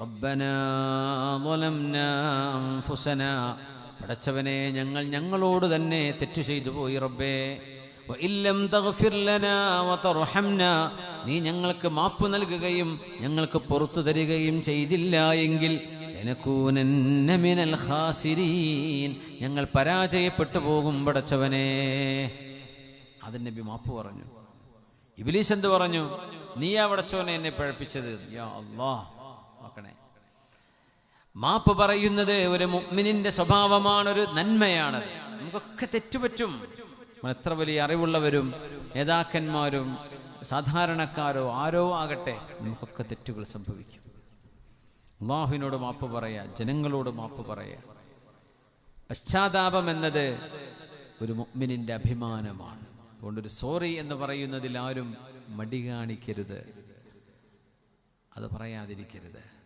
റബ്ബനാ അൻഫുസനാ. പടച്ചവനെ ഞങ്ങൾ ഞങ്ങളോട് തന്നെ തെറ്റു ചെയ്തു പോയി റബ്ബേ. നീ ഞങ്ങൾക്ക് മാപ്പ് നൽകുകയും ഞങ്ങൾക്ക് പുറത്തു തരികയും ചെയ്തില്ല എങ്കിൽ ഞങ്ങൾ പരാജയപ്പെട്ടു പോകും പടച്ചവനെ. അതിന് നബി മാപ്പ് പറഞ്ഞു. ഇബിലീസ് എന്ത് പറഞ്ഞു? നീയാ പടച്ചവനെ എന്നെ പഴപ്പിച്ചത്? യാ അല്ലാഹ് നോക്കണേ മാപ്പ് പറയുന്നത് ഒരു മുഗ്മിനിന്റെ സ്വഭാവമാണ് ഒരു നന്മയാണ് നമുക്കൊക്കെ തെറ്റുപറ്റും എത്ര വലിയ അറിവുള്ളവരും നേതാക്കന്മാരും സാധാരണക്കാരോ ആരോ ആകട്ടെ നമുക്കൊക്കെ തെറ്റുകൾ സംഭവിക്കും. അള്ളാഹുവിനോട് മാപ്പ് പറയാ ജനങ്ങളോട് മാപ്പ് പറയാ. പശ്ചാത്താപം എന്നത് ഒരു മുഗ്മിനിന്റെ അഭിമാനമാണ്. അതുകൊണ്ടൊരു സോറി എന്ന് പറയുന്നതിൽ ആരും മടി കാണിക്കരുത്. അത് പറയാതിരിക്കരുത്.